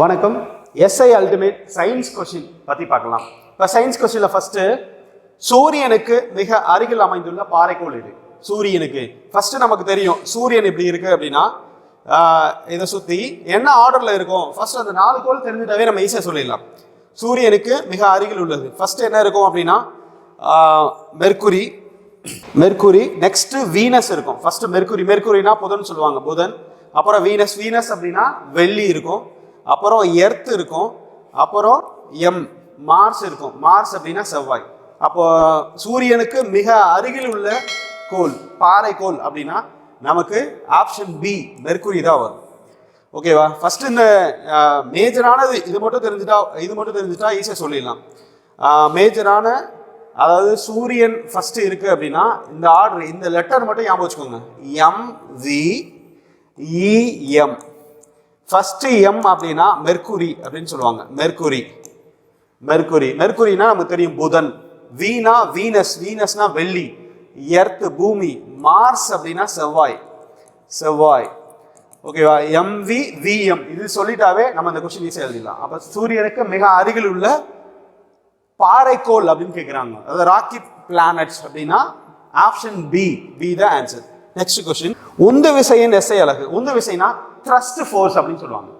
வணக்கம். SI ultimate science question பற்றி பார்க்கலாம். இப்போ சயின்ஸ் கொஷினில் ஃபஸ்ட்டு சூரியனுக்கு மிக அருகில் அமைந்துள்ள பாறைக்கோள் இது சூரியனுக்கு. ஃபஸ்ட்டு நமக்கு தெரியும் சூரியன் இப்படி இருக்குது அப்படின்னா இதை சுற்றி என்ன ஆர்டரில் இருக்கும்? ஃபஸ்ட்டு அந்த நாலு கோள் தெரிஞ்சுட்டாவே நம்ம ஈஸியாக சொல்லிடலாம். சூரியனுக்கு மிக அருகில் உள்ளது. ஃபஸ்ட்டு என்ன இருக்கும் அப்படின்னா ஆஹ், மெர்க்குரி. மெர்க்குரி வீனஸ் இருக்கும். First mercury. மெர்க்குரினா புதன் சொல்லுவாங்க புதன். அப்புறம் வீனஸ் வீனஸ் அப்படின்னா வெள்ளி இருக்கும். அப்புறம் எர்த் இருக்கும். அப்புறம் எம் மார்ஸ் இருக்கும். மார்ஸ் அப்படின்னா செவ்வாய். அப்போ சூரியனுக்கு மிக அருகில் உள்ள கோள் பாறை கோள் அப்படின்னா நமக்கு ஆப்ஷன் பி மெர்க்குரி தான் வரும். ஓகேவா ஃபர்ஸ்ட் இந்த மேஜரானது இது மட்டும் தெரிஞ்சுட்டா இது மட்டும் தெரிஞ்சுட்டா ஈஸியாக சொல்லிடலாம். மேஜரான அதாவது சூரியன் ஃபர்ஸ்ட் இருக்கு அப்படின்னா இந்த ஆர்டர் இந்த லெட்டர் மட்டும் ஞாபகம் வச்சுக்கோங்க. M V E M first M அப்படின்னா மெர்க்குரி அப்படின்னு சொல்லுவாங்க. மெர்க்குரி மெர்க்குரி மெர்க்குரினா நமக்கு தெரியும் புதன். வீணா வீனஸ். வீனஸ்னா வெள்ளி. எர்த் பூமி. மார்ஸ் அப்படின்னா செவ்வாய். செவ்வாய். ஓகேவா எம்வி விஎம் இது சொல்லிட்டாவே நம்ம அந்த கொஸ்டின் ஈஸியாக எழுதிடலாம். அப்போ சூரியனுக்கு மிக அருகில் உள்ள பாறைக்கோள் அப்படின்னு கேட்குறாங்க அதாவது ராக்கி பிளானட்ஸ் அப்படின்னா option B B the answer next question உந்து விசையின் எஸ்ஐ அழகு உந்து விசைனா த்ரஸ்ட் ஃபோர்ஸ் அப்படின்னு சொல்லுவாங்க.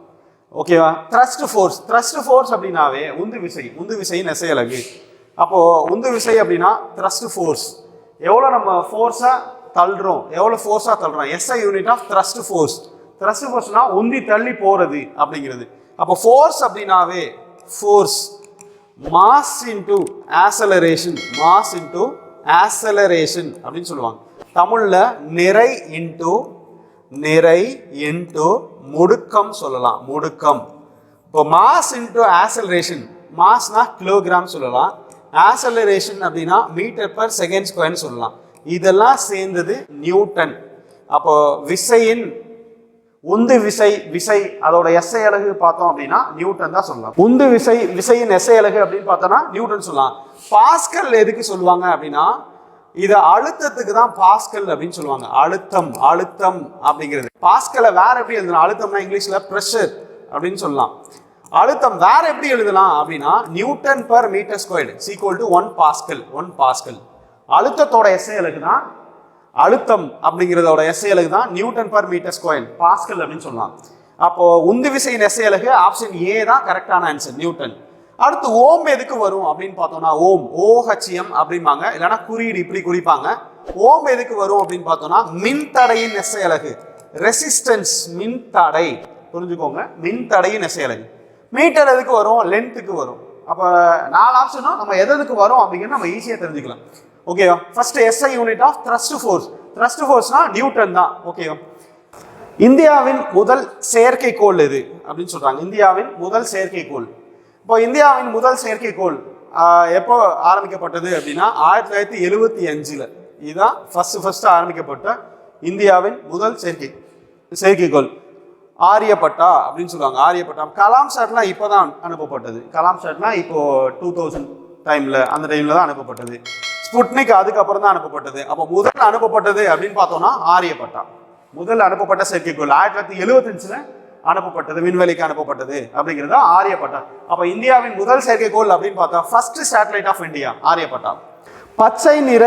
ஓகேவா த்ரஸ்ட் ஃபோர்ஸ் த்ரஸ்ட் ஃபோர்ஸ் அப்படின்னாவே உந்து விசை. உந்து விசையின் எஸ்ஐ அழகு அப்போ உந்து விசை அப்படின்னா த்ரஸ்ட் ஃபோர்ஸ் எவ்வளோ நம்ம ஃபோர்ஸாக தள்ளுறோம்? எவ்வளோ ஃபோர்ஸாக தள்ளுறோம்? SI unit of thrust force thrust ஃபோர்ஸ்னா உந்தி தள்ளி போகிறது அப்படிங்கிறது. அப்போ ஃபோர்ஸ் அப்படின்னாவே force mass into acceleration mass into acceleration அப்படின்னு சொல்லுவாங்க. தமிழில் நிறை இன்டு நிறை இன்டு முடுக்கம் சொல்லலாம். முடுக்கம். இப்போ மாஸ் இன்டு ஆசலரேஷன் மாஸ்னா கிலோகிராம் சொல்லலாம். ஆசலரேஷன் அப்படின்னா மீட்டர் பர் செகண்ட் ஸ்கொயர்னு சொல்லலாம். இதெல்லாம் சேர்ந்தது நியூட்டன். அப்போ விசையின் உந்து விசை விசை அதோட எஸ்ஐ அழகு பார்த்தோம் அப்படின்னா நியூட்டன் தான் சொல்லலாம். உந்து விசை விசையின் எஸ்ஐ அழகு அப்படின்னு பார்த்தோம்னா நியூட்டன் சொல்லலாம். பாஸ்கல் எதுக்கு சொல்லுவாங்க அப்படின்னா இது அழுத்தத்துக்கு தான் பாஸ்கல் அப்படின்னு சொல்லுவாங்க. அழுத்தம் அழுத்தம் அப்படிங்கிறது. பாஸ்கலை வேற எப்படி எழுதலாம்? அழுத்தம்னா இங்கிலீஷ்ல ப்ரெஷர் அப்படின்னு சொல்லலாம். அழுத்தம் வேற எப்படி எழுதலாம் அப்படின்னா newton per metre squared is equal to one pascal one pascal அழுத்தத்தோட SI அலகு தான் அழுத்தம் அப்படிங்கிறதோட எஸ்ஐ அலகு தான் newton per metre square pascal அப்படின்னு சொல்லலாம். அப்போ உந்து விசையின் எஸ்ஐ அலகு ஆப்ஷன் ஏ தான் கரெக்டான ஆன்சர் நியூட்டன். அடுத்து ஓம் எதுக்கு வரும் அப்படின்னு பார்த்தோம்னா ஓம் ஓஹச்சியம் அப்படிம்பாங்க. இல்லைன்னா குறியீடு இப்படி குறிப்பாங்க. ஓம் எதுக்கு வரும் அப்படின்னு பார்த்தோம்னா மின்தடையின் எஸ்ஐ அலகு ரெசிஸ்டன்ஸ் மின்தடை. புரிஞ்சுக்கோங்க. மின்தடையின் எஸ்ஐ அலகு மீட்டர் எதுக்கு வரும்? லென்த்துக்கு வரும். அப்போ நாலு ஆப்ஷனும் நம்ம எதுக்கு வரும் அப்படிங்கிறது நம்ம ஈஸியாக தெரிஞ்சுக்கலாம். ஓகேவா first SI unit of thrust force thrust ஃபோர்ஸ்னா newton தான். ஓகேவா இந்தியாவின் முதல் செயற்கைக்கோள் எது அப்படின்னு சொல்றாங்க. இந்தியாவின் முதல் செயற்கைக்கோள். இப்போ இந்தியாவின் முதல் செயற்கைக்கோள் எப்போ ஆரம்பிக்கப்பட்டது அப்படின்னா ஆயிரத்தி தொள்ளாயிரத்தி எழுவத்தி அஞ்சில். இதுதான் ஃபர்ஸ்ட் ஃபர்ஸ்ட் ஆரம்பிக்கப்பட்ட இந்தியாவின் முதல் செயற்கை செயற்கைக்கோள். ஆரியப்பட்டா அப்படின்னு சொல்லுவாங்க ஆரியப்பட்டா. கலாம் சாட்லாம் இப்போதான் அனுப்பப்பட்டது. கலாம் சாட்லாம் இப்போ டூ தௌசண்ட் டைமில் அந்த டைமில் தான் அனுப்பப்பட்டது. ஸ்புட்னிக் அதுக்கப்புறம் தான் அனுப்பப்பட்டது. அப்போ முதல் அனுப்பப்பட்டது அப்படின்னு பார்த்தோம்னா ஆரியப்பட்டா. முதல் அனுப்பப்பட்ட செயற்கைக்கோள் ஆயிரத்தி தொள்ளாயிரத்தி எழுபத்தஞ்சில் அனுப்பப்பட்டது விண்வெளிக்கு அனுப்பப்பட்டது அப்படிங்கிறது தான் ஆரியப்பட்டா அப்போ இந்தியாவின் முதல் செயற்கைக்கோள் அப்படின்னு பார்த்தா first satellite of India Aryabhata பச்சை நிற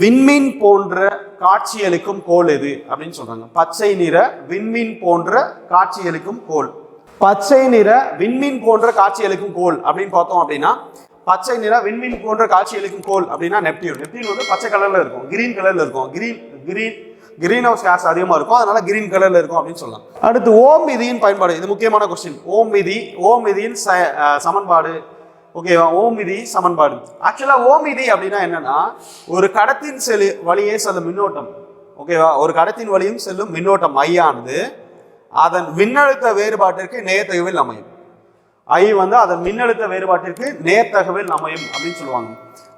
விண்மீன் போன்ற காட்சியளிக்கும் கோள் எது அப்படின்னு சொல்றாங்க. பச்சை நிற விண்மீன் போன்ற காட்சியளிக்கும் கோள். பச்சை நிற விண்மீன் போன்ற காட்சியளிக்கும் கோள் அப்படின்னு பார்த்தோம் அப்படின்னா பச்சை நிற விண்மீன் போன்ற காட்சியளிக்கும் கோள் அப்படின்னா நெப்டியூன். நெப்டியூன் வந்து பச்சை கலர்ல இருக்கும். கிரீன் கலர்ல இருக்கும். Green green green house gas அதிகமாக இருக்கும். அதனால கிரீன் கலரில் இருக்கும் அப்படின்னு சொல்லலாம். அடுத்து ஓம் விதியின் பயன்பாடு. இது முக்கியமான கொஸ்டின் ஓம் விதி ஓம் விதியின் ச- சமன்பாடு. ஓகேவா ஓம் விதி சமன்பாடு. ஆக்சுவலாக ஓம் விதி அப்படின்னா என்னன்னா ஒரு கடத்தின் செல்லு வழியே செல்லும் மின்னோட்டம். ஓகேவா ஒரு கடத்தின் வழியும் செல்லும் மின்னோட்டம் ஐயானது அதன் மின்னழுத்த வேறுபாட்டிற்கு நேர்த்தகவில் அமையும். ஐ வந்து அதன் மின்னழுத்த வேறுபாட்டிற்கு நேர்த்தகவில் அமையும் அப்படின்னு சொல்லுவாங்க.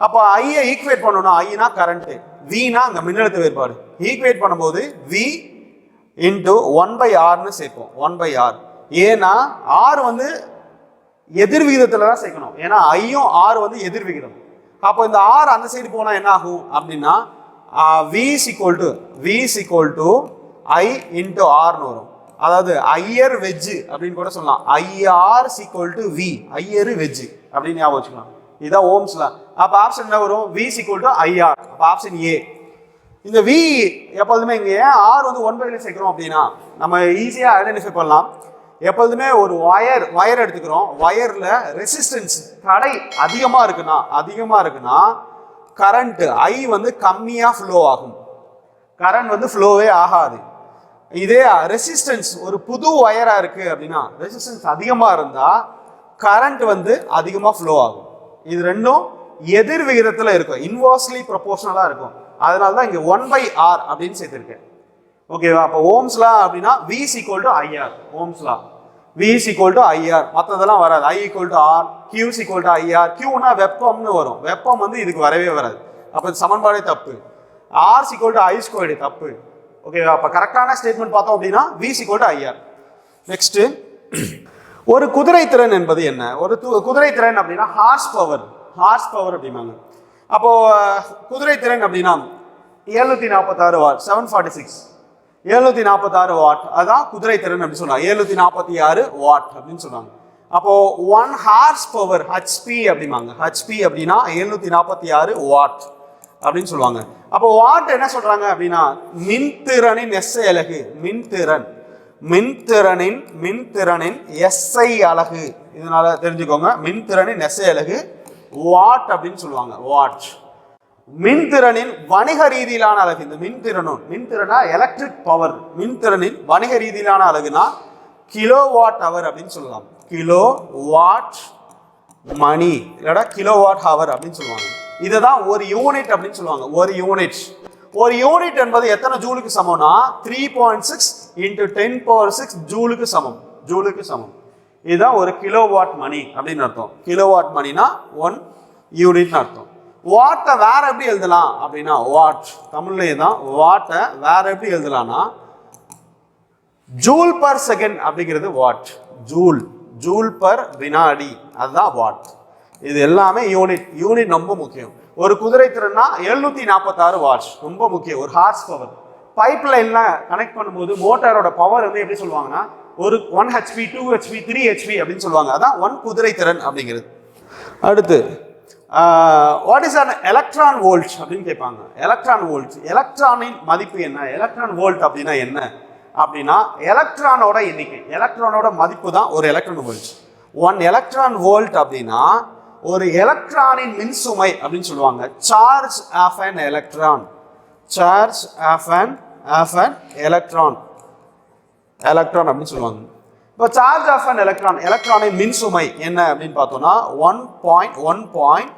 அப்போ ஐயை ஈக்குவேட் பண்ணணும் ஐனா கரண்ட் வினா அங்கே மின்னழுத்த வேறுபாடு. ஈக்குவேட் பண்ணும்போது வி இன்டு ஒன் பை ஆர்னு சேர்ப்போம். ஒன் பை ஆர் ஏன்னா ஆர் வந்து எதிர் விகிதத்தில் தான் சேர்க்கணும். ஏன்னா ஐயும் ஆர் வந்து எதிர் விகிதம். அப்போ இந்த ஆர் அந்த சைடு போனால் என்ன ஆகும் அப்படின்னா V is equal to V is equal to I into ஆர்னு வரும். அதாவது ஐயர் வெஜ் அப்படின்னு கூட சொல்லலாம். I R is equal to V Iyer veg அப்படின்னு ஞாபகம் வச்சுக்கலாம். இதுதான் ஓம்ஸ்ல. அப்ப ஆப்ஷன் என்ன வரும்? V is equal to I R அப்போ ஆப்ஷன் ஏ இந்த வி எப்பொழுதுமே இங்க ஏன் ஆர் வந்து ஒன் சேர்க்கிறோம் அப்படின்னா நம்ம ஈஸியா ஐடென்டிஃபை பண்ணலாம். எப்பொழுதுமே ஒரு ஒயர் ஒயர் எடுத்துக்கிறோம். ஒயரில் ரெசிஸ்டன்ஸ் தடை அதிகமா இருக்குன்னா அதிகமா இருக்குன்னா கரண்ட் ஐ வந்து கம்மியா ஃப்ளோ ஆகும். கரண்ட் வந்து ஃப்ளோவே ஆகாது. இதே ரெசிஸ்டன்ஸ் ஒரு புது ஒயராக இருக்கு அப்படின்னா ரெசிஸ்டன்ஸ் அதிகமா இருந்தா கரண்ட் வந்து அதிகமா ஃப்ளோ ஆகும். இது ரெண்டும் எதிர் விகிதத்துல இருக்கும். இன்வர்ஸ்லி ப்ரொபோஷனலா இருக்கும். அதனால தான் இங்க ஒன் பை ஆர் அப்படின்னு சேர்த்திருக்கேன். ஓகேவா அப்போ ஓம்ஸ்லா அப்படின்னா V equal to I R ஓம்ஸ்லா V equal to I R மற்றதெல்லாம் வராது. I equal to R Q equal to I R கியூனா வெப்பம்னு வரும். வெப்பம் வந்து இதுக்கு வரவே வராது. அப்போ சமன்பாடே தப்பு. R equal to I squared தப்பு. ஓகேவா அப்போ கரெக்டான ஸ்டேட்மெண்ட் பார்த்தோம் அப்படின்னா விசி ஈக்குவல் டு ஐஆர் ஒரு குதிரை திறன் என்பது என்ன? ஒரு து- குதிரை திறன் அப்படின்னா ஹார்ஸ் பவர் ஹார்ஸ் பவர் அப்படிம்பாங்க. அப்போது குதிரை திறன் அப்படின்னா ஏழ்நூற்றி நாற்பத்தாறு வாட் செவன் ஃபார்ட்டி சிக்ஸ் ஏழ்நூற்றி நாற்பத்தாறு வாட் அதுதான் குதிரை திறன் அப்படின்னு சொன்னாங்க. ஏழுநூற்றி நாற்பத்தி ஆறு வாட் அப்படின்னு சொன்னாங்க. அப்போ one horse power H P அப்படிம்பாங்க. ஹச்பி அப்படின்னா எழுநூத்தி நாற்பத்தி ஆறு வாட். அப்படின்னு சொல்லுவாங்க. அப்போ வாட் என்ன சொல்றாங்க அப்படின்னா மின்திறனின் எஸ்ஐ அலகு மின்திறன். மின்திறனின் மின்திறனின் எஸ்ஐ அலகு இதனால தெரிஞ்சுக்கோங்க மின்திறனின் எஸ்ஐ அலகு வாட் அப்படின்னு சொல்லுவாங்க வாட் மின்திறனின் வணிக ரீதியிலான அலகு இந்த மின்திறனும் மின்திறனா எலக்ட்ரிக் பவர் மின்திறனின் வணிக ரீதியிலான அழகுனா கிலோ வாட் அவர் அப்படின்னு சொல்லலாம். கிலோ வாட் மணி இல்லைடா கிலோ வாட் ஹவர் அப்படின்னு சொல்லுவாங்க. இதை தான் ஒரு யூனிட் அப்படின்னு சொல்லுவாங்க. ஒரு யூனிட் ஒரு யூனிட் என்பது எத்தனை ஜூலுக்கு சமம்னா three point six into ten power six ஜூலுக்கு சமம். ஜூலுக்கு சமம். இதுதான் ஒரு கிலோ வாட் மணி அப்படின்னு அர்த்தம். கிலோ வாட் மணினா ஒன் யூனிட்னு அர்த்தம். வாட்டை வேற எப்படி எழுதலாம் அப்படின்னா வாட் தமிழ்லேயே தான் வாட்டை வேற எப்படி எழுதலாம்னா ஜூல் பர் செகண்ட் அப்படிங்கிறது வாட் ஜூல் ஜூல் பர் வினாடி. அதுதான் வாட் இது எல்லாமே யூனிட் யூனிட் ரொம்ப முக்கியம். ஒரு குதிரை திறன்னா எழுநூத்தி நாற்பத்தாறு வாட்ஸ் ரொம்ப முக்கியம். ஒரு ஹார்ஸ் பவர் பைப் லைன்லாம் கனெக்ட் பண்ணும்போது மோட்டாரோட பவர் வந்து எப்படி சொல்லுவாங்கன்னா ஒரு one H P two H P three H P அப்படின்னு சொல்லுவாங்க. அதான் ஒன் குதிரை திறன் அப்படிங்கிறது. அடுத்து what is an electron volt அப்படின்னு கேட்பாங்க. எலக்ட்ரான் வோல்ட் எலக்ட்ரானின் மதிப்பு என்ன? எலக்ட்ரான் வோல்ட் அப்படின்னா என்ன? அப்படின்னா எலக்ட்ரானோட எண்ணிக்கை. எலக்ட்ரானோட மதிப்பு தான் ஒரு electron volt one electron volt அப்படின்னா ஒரு எலக்ட்ரானின் மின்சுமை அப்படின்னு சொல்லுவாங்க. Charge of an electron charge of an of an electron electron அப்படின்னு சொல்லுவாங்க. இப்போ சார்ஜ் ஆஃப் அன் எலக்ட்ரான் எலக்ட்ரானின் மின்சுமை என்ன அப்படின்னு பார்த்தோம்னா one point one point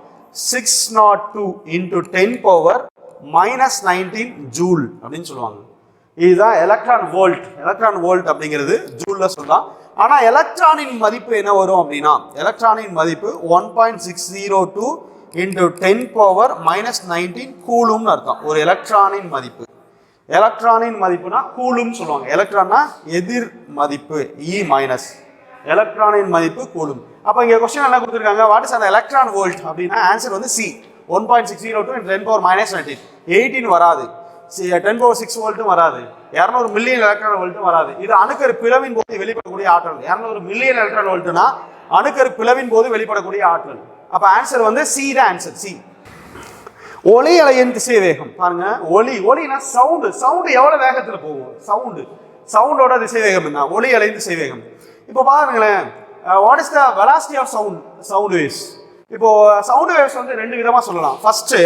six nought two into ten power minus nineteen joule அப்படின்னு சொல்லுவாங்க. இதுதான் எலக்ட்ரான் வோல்ட் எலக்ட்ரான் வோல்ட் அப்படிங்கிறது ஜூல்ல சொல்லலாம். ஆனால் எலக்ட்ரானின் மதிப்பு என்ன வரும் அப்படின்னா எலக்ட்ரானின் மதிப்பு one point six zero two into ten power minus nineteen கூலும்னு அர்த்தம். ஒரு எலக்ட்ரானின் மதிப்பு. எலக்ட்ரானின் மதிப்புனா கூலும் சொல்லுவாங்க. எலக்ட்ரான்னா எதிர் மதிப்பு இ மைனஸ் எலக்ட்ரானின் மதிப்பு கூலும். அப்போ இங்கே கொஸ்டின் என்ன கொடுத்துருக்காங்க? வாட் இஸ் அந்த எலக்ட்ரான் வோல்ட் அப்படின்னா ஆன்சர் வந்து C one point six zero two ten power minus nineteen eighteen வராது. டென் பவர் சிக்ஸ் வோல்ட்டும் வராது. இரநூறு மில்லியன் எலக்ட்ரான் வோல்ட்டும் வராது. இது அணுக்கரு பிளவின் போது வெளிப்படக்கூடிய ஆற்றல். இரநூறு மில்லியன் எலக்ட்ரான் வோல்ட்னா அணுக்கரு பிளவின் போது வெளிப்படக்கூடிய ஆற்றல். அப்போ ஆன்சர் வந்து சி தான் ஆன்சர் சி ஒளி அலையின் திசை வேகம் பாருங்க ஒளி. ஒளினா சவுண்டு சவுண்டு எவ்வளோ வேகத்தில் போகும்? சவுண்டு சவுண்டோட திசை வேகம் என்ன ஒளி அலையின் திசை வேகம் இப்போ பாருங்களேன் what is the velocity of sound sound waves இப்போ சவுண்ட் வேவ்ஸ் வந்து ரெண்டு விதமாக சொல்லலாம். ஃபர்ஸ்ட்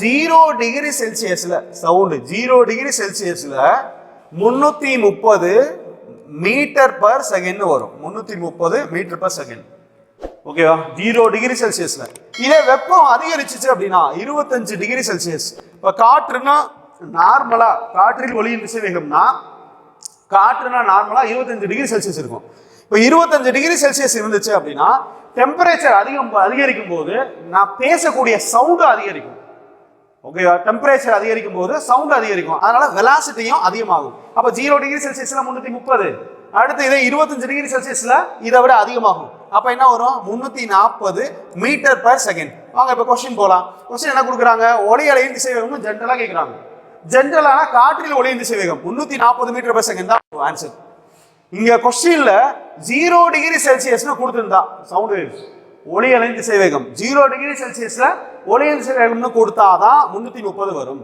ஜீரோ டிகிரி செல்சியஸில் சவுண்டு ஜீரோ டிகிரி செல்சியஸில் முந்நூற்றி முப்பது மீட்டர் பர் செகண்ட் வரும். முந்நூற்றி முப்பது மீட்டர் பர் செகண்ட் ஓகேவா ஜீரோ டிகிரி செல்சியஸில் இதே வெப்பம் அதிகரிச்சிச்சு அப்படின்னா இருபத்தஞ்சு டிகிரி செல்சியஸ் இப்போ காற்றுனா நார்மலாக காற்றில் ஒளியின் திசைவேகம்னா காற்றுனா நார்மலாக இருபத்தஞ்சு டிகிரி செல்சியஸ் இருக்கும். இப்போ இருபத்தஞ்சு டிகிரி செல்சியஸ் இருந்துச்சு அப்படின்னா டெம்பரேச்சர் அதிகம் அதிகரிக்கும் போது நான் பேசக்கூடிய சவுண்டு அதிகரிக்கும். ஓகேவா டெம்பரேச்சர் அதிகரிக்கும் போது சவுண்ட் அதிகரிக்கும். அதனால வெலாசிட்டியும் அதிகமாகும். அப்போ ஜீரோ டிகிரி செல்சியஸ்ல முன்னூத்தி முப்பது. அடுத்து இதே இருபத்தஞ்சு டிகிரி செல்சியஸ்ல இதை விட அதிகமாகும். அப்ப என்ன வரும்? முன்னூத்தி நாற்பது மீட்டர் பர் செகண்ட் வாங்க இப்ப கொஸ்டின் போலாம். கொஸ்டின் என்ன கொடுக்குறாங்க? ஒளி அலையின் திசை ஜென்ரலா கேட்குறாங்க ஜென்ரலான காற்றில் ஒளியின் திசைவேகம். முன்னூத்தி நாற்பது மீட்டர் பர் செகண்ட் தான் ஆன்சர் இங்க கொஸ்டின்ல ஜீரோ டிகிரி செல்சியஸ்னு கொடுத்துருந்தா சவுண்ட் வேவ்ஸ் ஒளி அலைந்து சேவேகம் ஜீரோ டிகிரி செல்சியஸில் ஒளி அலைந்து திசைவேகம்னு கொடுத்தாதான் முந்நூற்றி முப்பது வரும்.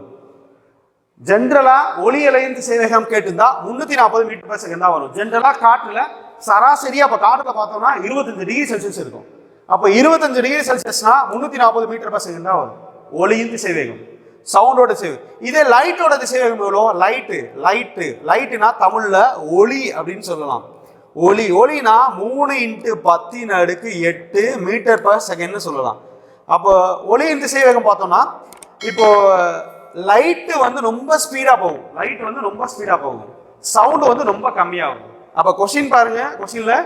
ஜென்ரலாக ஒளி அலைந்து சேவேகம் கேட்டிருந்தா முந்நூற்றி நாற்பது மீட்டர் பர் செகண்ட் தான் வரும். ஜென்ரலாக காற்றில் சராசரியாக இப்போ காட்டில் பார்த்தோம்னா இருபத்தஞ்சு டிகிரி செல்சியஸ் இருக்கும். அப்போ இருபத்தஞ்சு டிகிரி செல்சியஸ்னா முந்நூற்றி நாற்பது மீட்டர் பர் செகண்ட் தான் வரும். ஒளியின் திசைவேகம் சவுண்டோட திசைவேகம் இதே லைட்டோட திசைவேகம் எவ்வளோ லைட்டு லைட்டு லைட்டுனா தமிழில் ஒளி அப்படின்னு சொல்லலாம். ஒளி ஒளினா மூணு இன்ட்டு பத்தின் அடுக்கு எட்டு மீட்டர் பர் செகண்ட்னு சொல்லலாம். அப்போ ஒளியின் திசைவேகம் பார்த்தோம்னா இப்போ லைட்டு வந்து ரொம்ப ஸ்பீடாக போகும். லைட் வந்து ரொம்ப ஸ்பீடாக போகும். சவுண்டு வந்து ரொம்ப கம்மியாகும். அப்போ கொஸ்டின் பாருங்க கொஷினில்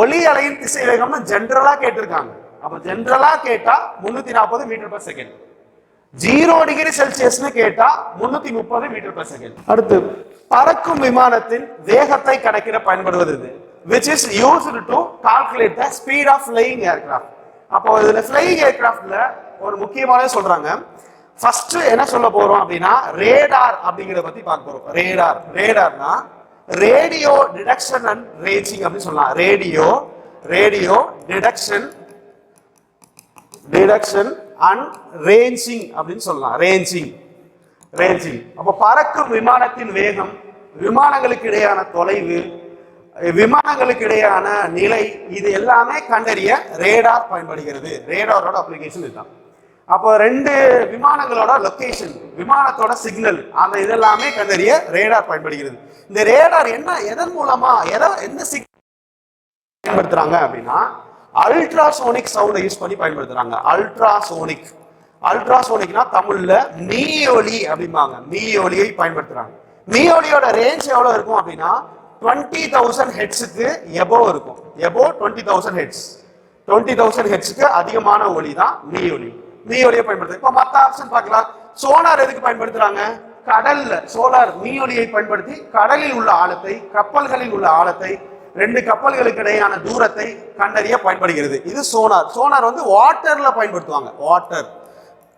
ஒளி அலையின் திசைவேகம்னு ஜென்ரலாக கேட்டிருக்காங்க. அப்போ ஜென்ரலாக கேட்டால் முந்நூற்றி நாற்பது metre per second zero degree செல்சியஸ்னு கேட்டா முன்னூத்தி முப்பது மீட்டர் பர் செகண்ட் அடுத்து பறக்கும் விமானத்தின் வேகத்தை கணக்கிட பயன்படுவது இது which is used to calculate the speed of flying aircraft அப்போ இதில் ஃப்ளையிங் aircraftல ஒரு முக்கியமான சொல்றாங்க. ஃபர்ஸ்ட் என்ன சொல்ல போறோம் அப்படின்னா ரேடார் அப்படிங்கிறத பத்தி பார்க்க போறோம். ரேடார் ரேடார்னா ரேடியோ டிடக்ஷன் அண்ட் ரேஞ்சிங் அப்படின்னு சொல்லலாம். Radio radio detection detection and ranging அப்படின்னு சொல்லலாம். ரேஞ்சிங் ரேஞ்சிங் அப்போ பறக்கும் விமானத்தின் வேகம் விமானங்களுக்கு இடையான தொலைவு விமானங்களுக்கு இடையான நிலை இது எல்லாமே கண்டறிய ரேடார் பயன்படுகிறது. ரேடாரோட அப்ளிகேஷன் இதுதான். அப்போ ரெண்டு விமானங்களோட லொக்கேஷன் விமானத்தோட சிக்னல் அந்த இதெல்லாமே கண்டறிய ரேடார் பயன்படுகிறது. இந்த ரேடார் என்ன எதன் மூலமா எதை எந்த சிக்னல் பயன்படுத்துறாங்க அப்படின்னா அல்ட்ராசோனிக் சவுண்டை யூஸ் பண்ணி பயன்படுத்துறாங்க. அல்ட்ராசோனிக் அல்ட்ராசோனிக்னா தமிழ்ல மீயொலி அப்படிம்பாங்க. மீயொலியை பயன்படுத்துறாங்க. மீயொலியோட ரேஞ்ச் எவ்வளவு இருக்கும் அப்படின்னா டுவெண்ட்டி தௌசண்ட் ஹெட்ஸுக்கு எபோவ் இருக்கும். Above twenty thousand hertz twenty thousand ஹெட்ஸுக்கு அதிகமான ஒலி தான் மீயொலி மீயொலியை பயன்படுத்து இப்போ மற்ற ஆப்ஷன் பார்க்கலாம். சோலார் எதுக்கு பயன்படுத்துறாங்க? கடல்ல சோலார் மீயொலியை பயன்படுத்தி கடலில் உள்ள ஆழத்தை கப்பல்களில் உள்ள ஆழத்தை ரெண்டு கப்பல்களுக்கு இடையான தூரத்தை கண்டறிய பயன்படுகிறது. இது சோனார் சோனார் வந்து வாட்டர்ல பயன்படுத்துவாங்க. வாட்டர்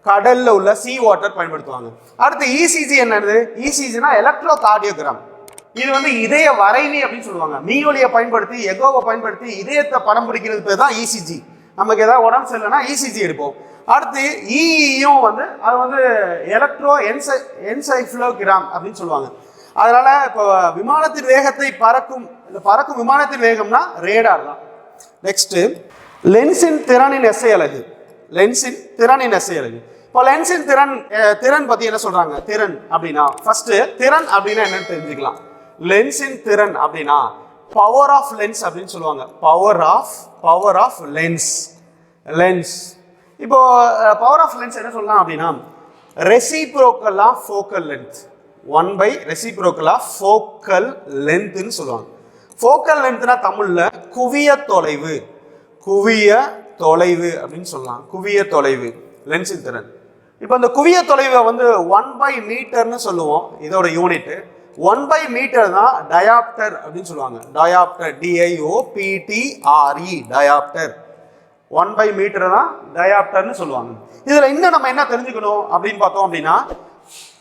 கடல்ல உள்ள சி வாட்டர் பயன்படுத்துவாங்க. அடுத்து இசிஜி என்னது? இசிஜினா எலக்ட்ரோ கார்டியோகிராம் இது வந்து இதய வரைவி அப்படின்னு சொல்லுவாங்க. மீயொலியை பயன்படுத்தி எகோவை பயன்படுத்தி இதயத்தை படம் பிடிக்கிறது பேர் தான் இசிஜி நமக்கு ஏதாவது உடம்பு சரியில்லைன்னா இசிஜி எடுப்போம். அடுத்து e இஇயும் வந்து அது வந்து எலக்ட்ரோ என்சை என்சைஃப்ளோகிராம் அப்படின்னு சொல்லுவாங்க. அதனால இப்போ விமானத்தின் வேகத்தை பறக்கும் இந்த பறக்கும் விமானத்தின் வேகம்னா ரேடார் தான். நெக்ஸ்ட்டு லென்ஸின் திறனின் எசை அழகு லென்ஸின் திறனின் எசை அழகு இப்போ லென்ஸின் திறன் திறன் பற்றி என்ன சொல்கிறாங்க திறன் அப்படின்னா ஃபஸ்ட்டு திறன் அப்படின்னா என்னன்னு தெரிஞ்சுக்கலாம். லென்ஸின் திறன் அப்படின்னா பவர் ஆஃப் லென்ஸ் அப்படின்னு சொல்லுவாங்க. Power of power of lens lens இப்போ பவர் ஆஃப் லென்ஸ் என்ன சொல்லலாம் அப்படின்னா reciprocal of focal length one by reciprocal of focal லென்த்னு சொல்லுவாங்க. ஃபோக்கல் லென்த்னா தமிழில் குவிய தொலைவு. குவிய தொலைவு அப்படின்னு சொல்லலாம். குவிய தொலைவு லென்ஸின் திறன். இப்போ இந்த குவிய தொலைவை வந்து ஒன் பை மீட்டர்னு சொல்லுவோம் இதோட யூனிட்டு ஒன் பை மீட்டர் தான் டயாப்டர் அப்படின்னு சொல்லுவாங்க. Dioptre D I O P T R E dioptre one by metre தான் டயாப்டர்னு சொல்லுவாங்க. இதில் இன்னும் நம்ம என்ன தெரிஞ்சுக்கணும் அப்படின்னு பார்த்தோம் அப்படின்னா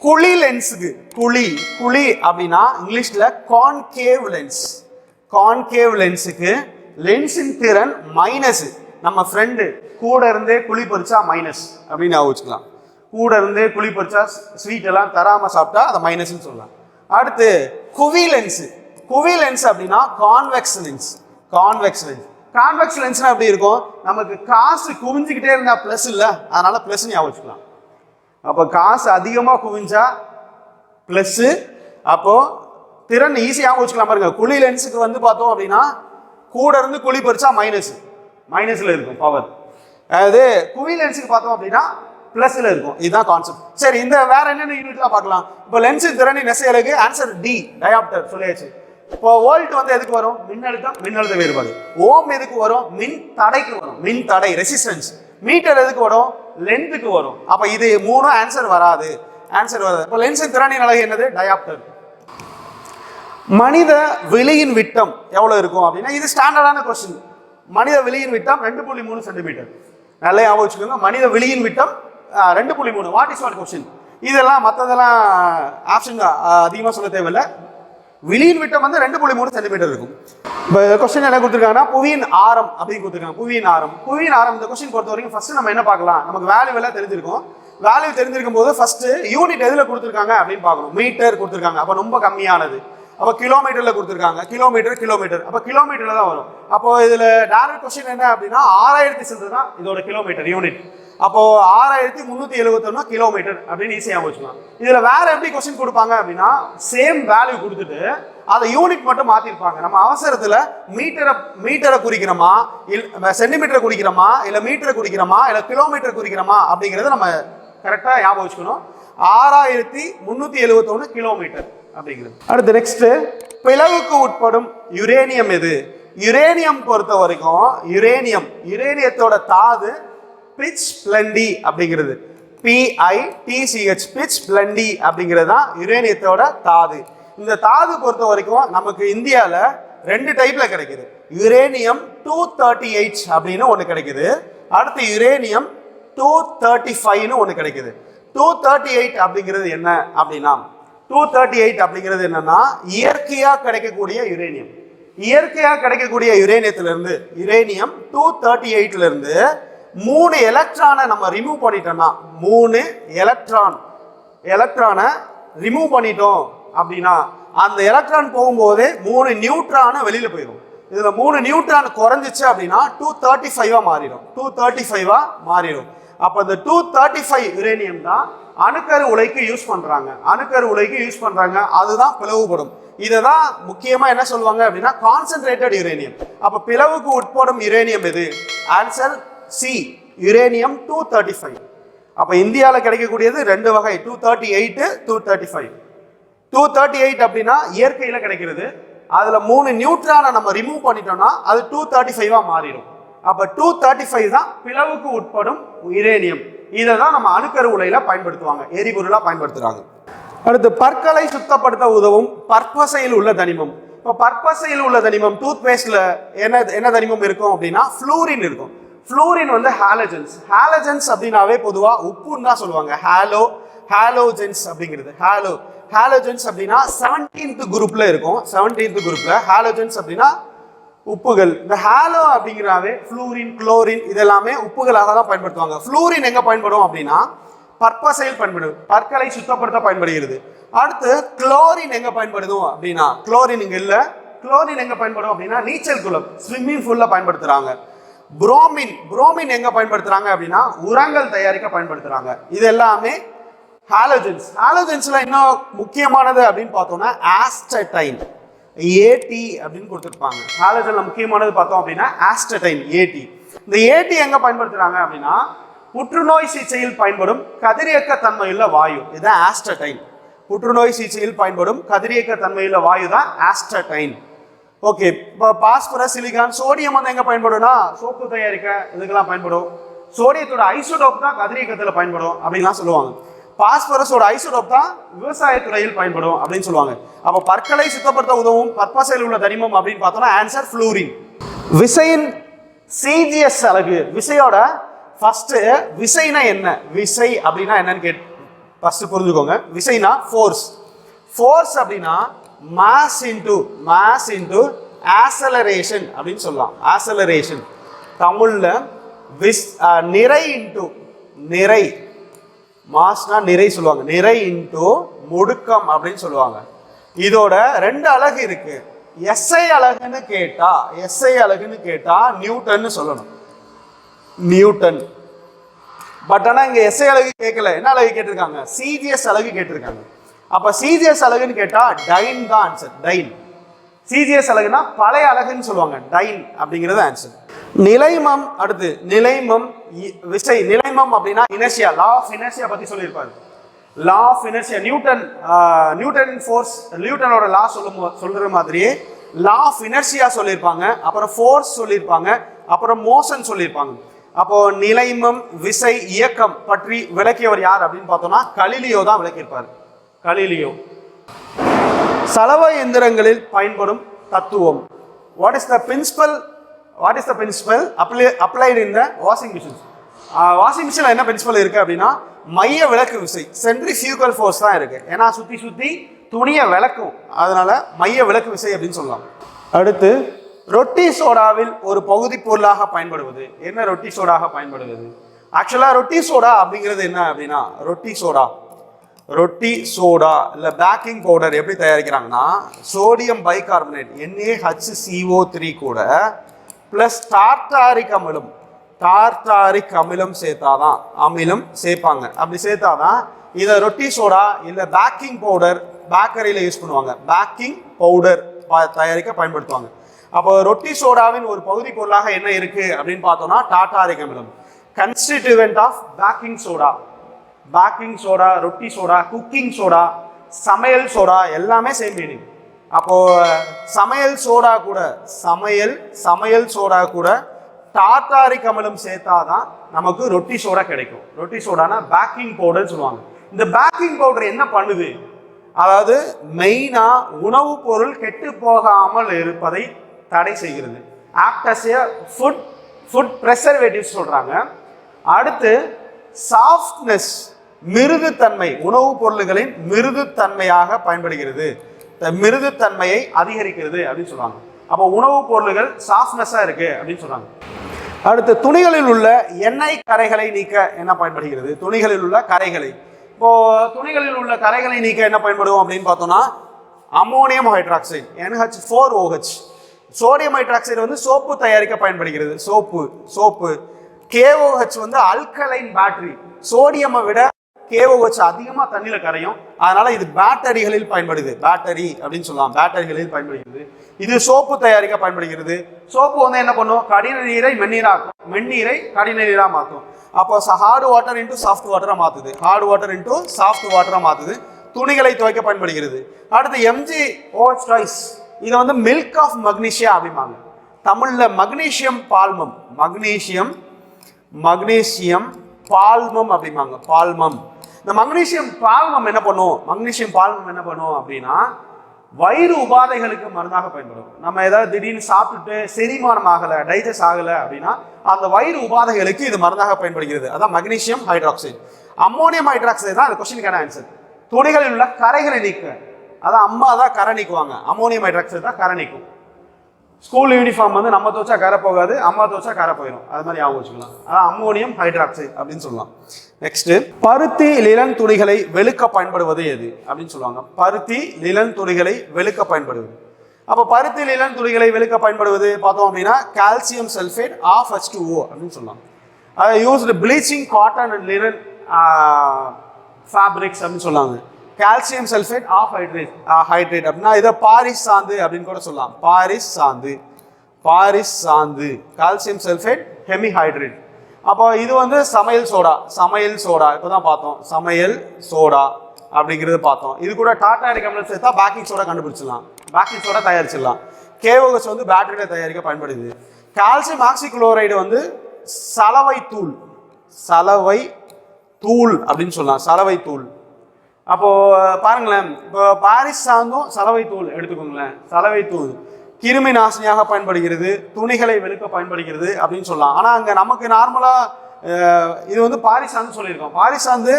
குழி லென்ஸுக்கு குழி குழி அப்படின்னா இங்கிலீஷில் கான்கேவ் லென்ஸ் கான்கேவ் லென்ஸுக்கு லென்ஸின் திறன் மைனஸ் நம்ம ஃப்ரெண்டு கூட இருந்தே குழி பறிச்சா மைனஸ் அப்படின்னு ஞாபகம் வச்சுக்கலாம். கூட இருந்தே குழி பறிச்சா ஸ்வீட் எல்லாம் தராமல் சாப்பிட்டா அதை மைனஸ்னு சொல்லலாம். அடுத்து குவி லென்ஸு குவி லென்ஸ் அப்படின்னா convex lens convex lens convex லென்ஸ்னா எப்படி இருக்கும்? நமக்கு காசு குவிஞ்சுக்கிட்டே இருந்தால் ப்ளஸ் இல்லை. அதனால ப்ளஸ் ஞாபகம் வச்சுக்கலாம். அப்போ காசு அதிகமாக குவிஞ்சா ப்ளஸ்ஸு அப்போ திறன் ஈஸியாக வச்சுக்கலாம் பாருங்க. குழி லென்ஸுக்கு வந்து பார்த்தோம் அப்படின்னா கூட இருந்து குழி பறிச்சா மைனஸ் மைனஸில் இருக்கும் பவர் அதாவது குவி லென்ஸுக்கு பார்த்தோம் அப்படின்னா பிளஸ்ல இருக்கும். இதுதான் கான்செப்ட் சரி இந்த வேற என்னென்ன யூனிட்லாம் பார்க்கலாம்? இப்போ லென்ஸின் திறனி நெசையலுக்கு ஆன்சர் டி டயாப்டர் சொல்லியாச்சு. இப்போ வோல்ட் வந்து எதுக்கு வரும்? மின்னழுத்தம் மின்னழுத்த வேறுபாடு. ஓம் எதுக்கு வரும்? மின் தடைக்கு வரும். மின் தடை ரெசிஸ்டன்ஸ் மீட்டர் எதுக்கு வரும்? லென்த்துக்கு வரும். அப்ப இது மூணும் ஆன்சர் வராது. ஆன்சர் வராது. இப்போ லென்ஸின் திறனின் அழகு என்னது? டயாப்டர் மனித விலையின் விட்டம் எவ்வளவு இருக்கும் அப்படின்னா இது ஸ்டாண்டர்டான கொஸ்டின் மனித விலையின் விட்டம் ரெண்டு புள்ளி மூணு சென்டிமீட்டர் நல்லா ஞாபகம் வச்சுக்கோங்க. மனித விழியின் விட்டம் ரெண்டு புள்ளி மூணு. வாட் இஸ் வாட் கொஸ்டின் இதெல்லாம் மற்றதெல்லாம் ஆப்ஷன் அதிகமாக சொல்ல தேவையில்லை. வெளியின் விட்டம் வந்து ரெண்டு புள்ளி மூணு சென்டிமீட்டர் இருக்கும். இப்போ கொஸ்டின் என்ன கொடுத்துருக்காங்கன்னா புவியின் ஆரம் அப்படின்னு கொடுத்துருக்காங்க. புவியின் ஆரம். புவியின் ஆரம் இந்த கொஸ்டின் பொறுத்த வரைக்கும் ஃபர்ஸ்ட் நம்ம என்ன பார்க்கலாம்? நமக்கு வேல்யூ எல்லாம் தெரிஞ்சிருக்கும். வேல்யூ தெரிஞ்சிருக்கும் போது ஃபர்ஸ்ட் யூனிட் எதில் கொடுத்துருக்காங்க அப்படின்னு பார்க்கணும். மீட்டர் கொடுத்துருக்காங்க. அப்போ ரொம்ப கம்மியானது. அப்போ கிலோமீட்டரில் கொடுத்துருக்காங்க. கிலோமீட்டர் கிலோமீட்டர் அப்போ கிலோமீட்டரில் தான் வரும். அப்போ இதில் டேரக்ட் கொஸ்டின் என்ன அப்படின்னா ஆறாயிரத்தி சென்று தான் இதோட கிலோமீட்டர் யூனிட் அப்போ ஆறாயிரத்தி முந்நூற்றி எழுபத்தொன்னு கிலோமீட்டர் அப்படின்னு ஈஸியாக வச்சுக்கலாம். இதில் வேற எப்படி கொஸ்டின் கொடுப்பாங்க அப்படின்னா சேம் வேல்யூ கொடுத்துட்டு அதை யூனிட் மட்டும் மாற்றிருப்பாங்க நம்ம அவசரத்தில் மீட்டரை மீட்டரை குறிக்கிறோமா? இல்லை சென்டிமீட்டரை குறிக்கிறோமா? இல்லை மீட்டரை குறிக்கிறோமா? இல்லை கிலோமீட்டர் குறிக்கிறோமா? அப்படிங்கிறத நம்ம கரெக்டாக ஞாபகம் வச்சுக்கணும். ஆறாயிரத்தி முந்நூற்றி எழுபத்தொன்று கிலோமீட்டர் அப்படிங்கிறது. அடுத்து நெக்ஸ்ட்டு பிளவுக்கு உட்படும் யுரேனியம் எது? யுரேனியம் பொறுத்த வரைக்கும் யுரேனியம் யுரேனியத்தோட தாது பிச் பிளண்டி அப்படிங்கிறது. பிஐ டிசிஹெச் பிச் பிளண்டி அப்படிங்கிறது தான் யுரேனியத்தோட தாது. இந்த தாது பொறுத்த வரைக்கும் நமக்கு இந்தியாவில் ரெண்டு டைப்ல கிடைக்குது. யுரேனியம் டூ தேர்ட்டி எயிட் அப்படின்னு ஒன்று கிடைக்குது. அடுத்து யுரேனியம் டூ தேர்ட்டி ஃபைவ்னு ஒன்று கிடைக்குது. டூ தேர்ட்டி எயிட் அப்படிங்கிறது என்ன அப்படின்னா டூ தேர்ட்டி எயிட் அப்படிங்கிறது என்னன்னா இயற்கையாக கிடைக்கக்கூடிய யுரேனியம் இயற்கையாக கிடைக்கக்கூடிய யுரேனியத்திலிருந்து யுரேனியம் டூ தேர்ட்டி எயிட்லேருந்து இருந்து மூணு எலக்ட்ரானை நம்ம ரிமூவ் பண்ணிட்டோம்னா மூணு எலக்ட்ரான் எலக்ட்ரானை ரிமூவ் பண்ணிட்டோம் அப்படின்னா அந்த எலக்ட்ரான் போகும்போது மூணு நியூட்ரானை வெளியில் போயிடும் இதில் மூணு நியூட்ரான் குறைஞ்சிச்சு அப்படின்னா டூ தேர்ட்டி ஃபைவாக மாறிடும். டூ தேர்ட்டி ஃபைவாக மாறிடும். அப்போ இந்த டூ தேர்ட்டி ஃபைவ் யுரேனியம் தான் அணுக்கரு உலைக்கு யூஸ் பண்ணுறாங்க அணுக்கரு உலைக்கு யூஸ் பண்ணுறாங்க அதுதான் பிளவுபடும். இதை தான் முக்கியமாக என்ன சொல்லுவாங்க அப்படின்னா கான்சென்ட்ரேட்டட் யுரேனியம் அப்போ பிளவுக்கு உட்படும் யுரேனியம் எது? Answer C uranium two thirty five அப்போ இந்தியாவில் கிடைக்கக்கூடியது ரெண்டு வகை two thirty eight two thirty five two thirty eight அப்படின்னா இயற்கையில் கிடைக்கிறது. அதில் மூணு நியூட்ரானை நம்ம ரிமூவ் பண்ணிட்டோம்னா அது டூ தேர்ட்டி ஃபைவாக மாறிடும். அப்போ டூ தேர்ட்டி ஃபைவ் தான் பிளவுக்கு உட்படும் யுரேனியம் இதை தான் நம்ம அணுக்கரு உலையில் பயன்படுத்துவாங்க. எரிபொருளாக பயன்படுத்துகிறாங்க அடுத்து பற்களை சுத்தப்படுத்த உதவும் பற்பசையில் உள்ள தனிமம். இப்போ பற்பசையில் உள்ள தனிமம் டூத் பேஸ்டில் என்ன என்ன தனிமம் இருக்கும் அப்படின்னா ஃப்ளூரின் இருக்கும். ஃப்ளூரின் வந்து ஹாலஜன்ஸ் ஹாலஜன்ஸ் அப்படின்னாவே பொதுவாக உப்புன்னு தான் சொல்லுவாங்க. ஹாலோ ஹாலோஜென்ஸ் அப்படிங்கிறது. ஹாலோ ஹாலோஜென்ஸ் அப்படின்னா செவன்டீன்த் குரூப்ல இருக்கும். செவன்டீன்த் குரூப்ல ஹாலோஜென்ஸ் அப்படின்னா உப்புகள். இந்த ஹாலோ அப்படிங்கிறாவே ஃப்ளூரின் குளோரின் இதெல்லாமே உப்புகளாக தான் பயன்படுத்துவாங்க. ஃப்ளூரின் எங்கே பயன்படும் அப்படின்னா பற்பசையில் பயன்படும் பற்களை சுத்தப்படுத்த பயன்படுகிறது. அடுத்து குளோரின் எங்கே பயன்படுதும் அப்படின்னா குளோரின் இங்கே இல்லை. குளோரின் எங்கே பயன்படும் அப்படின்னா நீச்சல் குளம் ஸ்விம்மிங் ஃபூலில் பயன்படுத்துகிறாங்க புரோமின் புரோமின் எங்க பயன்படுத்துறாங்க அப்படின்னா உரங்கள் தயாரிக்க பயன்படுத்துறாங்க. இது எல்லாமே ஹாலோஜென்ஸ் ஹாலோஜென்ஸ்ல இன்னும் முக்கியமானது அப்படின்னு பார்த்தோம்னா ஆஸ்டடைன் ஏடி அப்படின்னு கொடுத்துருப்பாங்க. ஹாலோஜனில் முக்கியமானது பார்த்தோம் அப்படின்னா ஆஸ்டடைன் ஏடி இந்த ஏடி எங்க பயன்படுத்துறாங்க அப்படின்னா புற்றுநோய் சிகிச்சையில் பயன்படும் கதிரியக்க தன்மையுள்ள வாயு. இதுதான் ஆஸ்டடைன் புற்றுநோய் சிகிச்சையில் பயன்படும் கதிரியக்க தன்மையுள்ள வாயு தான் ஆஸ்டடைன் ஓகே இப்போ பாஸ்பரஸ் சிலிகான் சோடியம் வந்து எங்கே பயன்படும்னா சோப்பு தயாரிக்க இதுக்கெல்லாம் பயன்படும். சோடியத்தோட ஐசோடோப் தான் கதிரியக்கத்தில் பயன்படும் அப்படின்லாம் சொல்லுவாங்க. பாஸ்பரஸோட ஐசோடோப் தான் விவசாயத்துறையில் பயன்படும் அப்படின்னு சொல்லுவாங்க. அப்போ பற்களை சுத்தப்படுத்த உதவும் பற்பசையில் உள்ள தனிமம் அப்படின்னு பார்த்தோம்னா ஆன்சர் ஃப்ளூரின் விசையின் சிஜிஎஸ் அழகு விசையோட ஃபர்ஸ்ட் விசைனா என்ன? விசை அப்படின்னா என்னன்னு கேட் ஃபர்ஸ்ட் புரிஞ்சுக்கோங்க. விசைனா ஃபோர்ஸ் ஃபோர்ஸ் அப்படின்னா mass into mass into acceleration அப்படின்னு சொல்லலாம். ஆசலரேஷன் தமிழில் விஸ் நிறை இன்டு நிறை. மாஸ்னா நிறை சொல்லுவாங்க. நிறை இன்டு முடுக்கம் அப்படின்னு சொல்லுவாங்க. இதோட ரெண்டு அலகு இருக்கு. எஸ்ஐ அலகுன்னு கேட்டா எஸ்ஐ அலகுன்னு கேட்டா நியூட்டன்னு சொல்லணும். நியூட்டன். பட் ஆனால் இங்கே எஸ்ஐ அழகு கேட்கல. என்ன அழகு கேட்டிருக்காங்க? சிஜிஎஸ் அலகு கேட்டிருக்காங்க. அப்போ சிஜிஎஸ் அலகுன்னு கேட்டால் டைன் தான் ஆன்சர் டைன். சிஜிஎஸ் அலகுனா பழைய அலகுன்னு சொல்லுவாங்க. டைன் அப்படிங்கிறது ஆன்சர் நிலைமம் அடுத்து நிலைமம் இ- விசை நிலைமம் அப்படின்னா இனர்ஷியா. லா ஆஃப் இனர்ஷியா பற்றி சொல்லியிருப்பாரு. Law of inertia newton newton force நியூட்டனோட law சொல்லும் சொல்கிற சொல்ற மாதிரியே லா ஆஃப் இனர்ஷியா சொல்லியிருப்பாங்க. அப்புறம் ஃபோர்ஸ் சொல்லியிருப்பாங்க. அப்புறம் மோஷன் சொல்லியிருப்பாங்க. அப்போ நிலைமம் விசை இயக்கம் பற்றி விளக்கியவர் யார் அப்படின்னு பார்த்தோம்னா கலிலியோ தான் விளக்கியிருப்பார். கலீலியோ. சலவை எந்திரங்களில் பயன்படும் தத்துவம். What is the principle what is the principle apply applied in the washing machine washing மிஷினில் என்ன பிரின்சிபல் இருக்குது அப்படின்னா மைய விளக்கு விசை சென்ட்ரி ஃபியூகல் ஃபோர்ஸ் தான் இருக்குது ஏன்னா சுற்றி சுற்றி துணியை விளக்கும். அதனால் மைய விளக்கு விசை அப்படின்னு சொல்லலாம். அடுத்து ரொட்டி சோடாவில் ஒரு பகுதி பொருளாக பயன்படுவது. என்ன ரொட்டி சோடாக பயன்படுவது ஆக்சுவலாக ரொட்டி சோடா அப்படிங்கிறது என்ன அப்படின்னா ரொட்டி சோடா. ரொட்டி சோடா இல்லை பேக்கிங் பவுடர் எப்படி தயாரிக்கிறாங்கன்னா சோடியம் பைகார்பனேட் NaHCO3 த்ரீ கூட ப்ளஸ் டார்டாரிக் அமிலம். டார்டாரிக் அமிலம் சேர்த்தாதான் அமிலம் சேர்ப்பாங்க. அப்படி சேர்த்தாதான் இதை ரொட்டி சோடா இல்லை பேக்கிங் பவுடர் பேக்கரியில் யூஸ் பண்ணுவாங்க. பேக்கிங் பவுடர் தயாரிக்க பயன்படுத்துவாங்க. அப்போ ரொட்டி சோடாவின் ஒரு பகுதி பொருளாக என்ன இருக்குது அப்படின்னு பார்த்தோம்னா டாட்டாரிக் அமிலம். Constituent of baking soda baking soda ரொட்டி சோடா குக்கிங் சோடா சமையல் சோடா எல்லாமே சேம் மீனிங் அப்போது சமையல் சோடா கூட சமையல் சமையல் சோடா கூட டாட்டாரிக் அமிலம் சேர்த்தாதான் நமக்கு ரொட்டி சோடா கிடைக்கும். ரொட்டி சோடானா பேக்கிங் பவுடர்னு சொல்லுவாங்க. இந்த பேக்கிங் பவுடர் என்ன பண்ணுது? அதாவது மெயினாக உணவுப் பொருள் கெட்டு போகாமல் இருப்பதை தடை செய்கிறது. ஆக்டஸ் ஃபுட் ஃபுட் ப்ரெசர்வேட்டிவ் சொல்கிறாங்க அடுத்து சாஃப்ட்னஸ் மிருதுத்தன்மை உணவுப் பொருள்களின் மிருதுத்தன்மையாக பயன்படுகிறது. இந்த மிருதுத்தன்மையை அதிகரிக்கிறது அப்படின்னு சொல்றாங்க. அப்போ உணவுப் பொருள்கள் சாஃப்ட்னஸாக இருக்கு அப்படின்னு சொல்றாங்க. அடுத்து துணிகளில் உள்ள எண்ணெய் கரைகளை நீக்க என்ன பயன்படுகிறது? துணிகளில் உள்ள கரைகளை. இப்போ துணிகளில் உள்ள கரைகளை நீக்க என்ன பயன்படும் அப்படின்னு பார்த்தோம்னா ammonium hydroxide NH four OH sodium hydroxide வந்து சோப்பு தயாரிக்க பயன்படுகிறது. Soap soap. கேஓஹெச் வந்து அல்கலைன் பேட்டரி சோடியமை விட KOH அதிகமாக தண்ணியில் கரையும். அதனால இது பேட்டரிகளில் பயன்படுது. பேட்டரி அப்படின்னு சொல்லலாம். பேட்டரிகளில் பயன்படுகிறது. இது சோப்பு தயாரிக்க பயன்படுகிறது. சோப்பு வந்து என்ன பண்ணும்? கடின நீரை மென்னீராக்கும் மென்னீரை கடின நீராக மாற்றும். அப்போ ஹார்டு வாட்டர் இன்ட்டு சாஃப்ட் வாட்டராக மாற்றுது ஹார்டு வாட்டர் இன்ட்டு சாஃப்ட் வாட்டராக மாற்றுது துணிகளை துவைக்க பயன்படுகிறது. அடுத்து எம்ஜி ஓஹெச் ரைஸ் இதை வந்து மில்க் ஆஃப் மக்னீஷியா அப்படிம்பாங்க. தமிழில் மக்னீஷியம் பால்மம் மக்னீஷியம் மக்னீஷியம் பால்மம் அப்படிம்பாங்க பால்மம். இந்த மக்னீசியம் பால்மம் என்ன பண்ணும் மக்னீசியம் பால்மம் என்ன பண்ணும் அப்படின்னா வயிறு உபாதைகளுக்கு மருந்தாக பயன்படும். நம்ம ஏதாவது திடீர்னு சாப்பிட்டுட்டு செரிமானம் ஆகலை டைஜஸ்ட் ஆகலை அப்படின்னா அந்த வயிறு உபாதைகளுக்கு இது மருந்தாக பயன்படுகிறது. அதான் மக்னீசியம் ஹைட்ராக்சைடு அம்மோனியம் ஹைட்ராக்சைடு தான் அந்த கொஸ்டினுக்கான ஆன்சர் துணிகளில் உள்ள கரைகளை நீக்க. அதான் அம்மா தான் கரை நீக்குவாங்க. அம்மோனியம் ஹைட்ராக்சைடு தான் கரை நீக்கும். ஸ்கூல் யூனிஃபார்ம் வந்து நம்ம துவச்சா கரை போகாது அம்மா துவச்சா கரை போயிடும் அது மாதிரி ஞாபகம் வச்சுக்கலாம். அதான் அம்மோனியம் ஹைட்ராக்சைடு அப்படின்னு சொல்லலாம். நெக்ஸ்ட் பருத்தி லிலன் துணிகளை வெளுக்க பயன்படுவது எது? அப்படின்னு சொல்லுவாங்க. பருத்தி லிலன் துணிகளை வெளுக்க பயன்படுவது. அப்போ பருத்தி லிலன் துணிகளை வெளுக்க பயன்படுவது பார்த்தோம் அப்படின்னா calcium sulphate of H two O அப்படின்னு சொல்லலாம். அதை used bleaching cotton and linen fabrics அப்படின்னு சொல்லாங்க. Calcium sulphate of hydrate hydrate அப்படின்னா இதை பாரிஸ் சாந்து அப்படின்னு கூட சொல்லலாம். பாரிஸ் சாந்து. பாரிஸ் சாந்து. கால்சியம் சல்ஃபேட் ஹெமிஹைட்ரேட் அப்போ இது வந்து சமையல் சோடா. சமையல் சோடா. இப்போ தான் பார்த்தோம். சமையல் சோடா அப்படிங்கிறது பார்த்தோம். இது கூட டாடா அடிக்கம்ல சேர்த்தா பேக்கிங் சோடா கண்டுபிடிச்சிடலாம். பேக்கிங் சோடா தயாரிச்சிடலாம். கேஓஎஸ் வந்து பேட்டரியில் தயாரிக்க பயன்படுது. கால்சியம் ஆக்சிகுளோரைடு வந்து சலவை தூள். சலவை தூள் அப்படின்னு சொல்லலாம். சலவை தூள். அப்போது பாருங்களேன் இப்போ பாரிஸ் சார்ந்தும் சலவை தூள் எடுத்துக்கோங்களேன். சலவை தூள். கிருமி நாசினியாக பயன்படுகிறது துணிகளை வெளுக்க பயன்படுகிறது அப்படின்னு சொல்லலாம். ஆனால் அங்கே நமக்கு நார்மலாக இது வந்து பாரிஸ் சாந்து சொல்லியிருக்கோம். பாரிஸ் சாந்து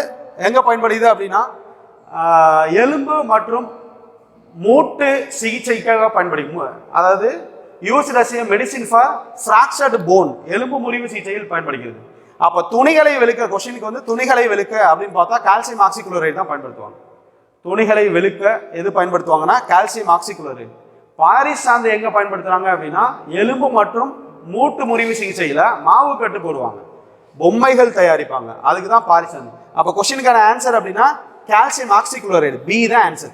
எங்கே பயன்படுகிறது அப்படின்னா எலும்பு மற்றும் மூட்டு சிகிச்சைக்காக பயன்படுக்கும் அதாவது used as medicine for fractured bone எலும்பு முறிவு சிகிச்சையில் பயன்படுகிறது. அப்போ துணிகளை வெளுக்க கொஷினுக்கு வந்து துணிகளை வெளுக்க அப்படின்னு பார்த்தா கால்சியம் ஆக்சிகுளோரைடு தான் பயன்படுத்துவாங்க. துணிகளை வெளுக்க எது பயன்படுத்துவாங்கன்னா கால்சியம் ஆக்சிகுளோரைடு பாரிஸ் சாந்து எங்கே பயன்படுத்துகிறாங்க அப்படின்னா எலும்பு மற்றும் மூட்டு முறிவு சிகிச்சையில் மாவு கட்டு போடுவாங்க. பொம்மைகள் தயாரிப்பாங்க. அதுக்கு தான் பாரிஸ் சாந்து அப்போ கொஷினுக்கான ஆன்சர் அப்படின்னா கால்சியம் ஆக்சிகுளோரைடு பி தான் ஆன்சர்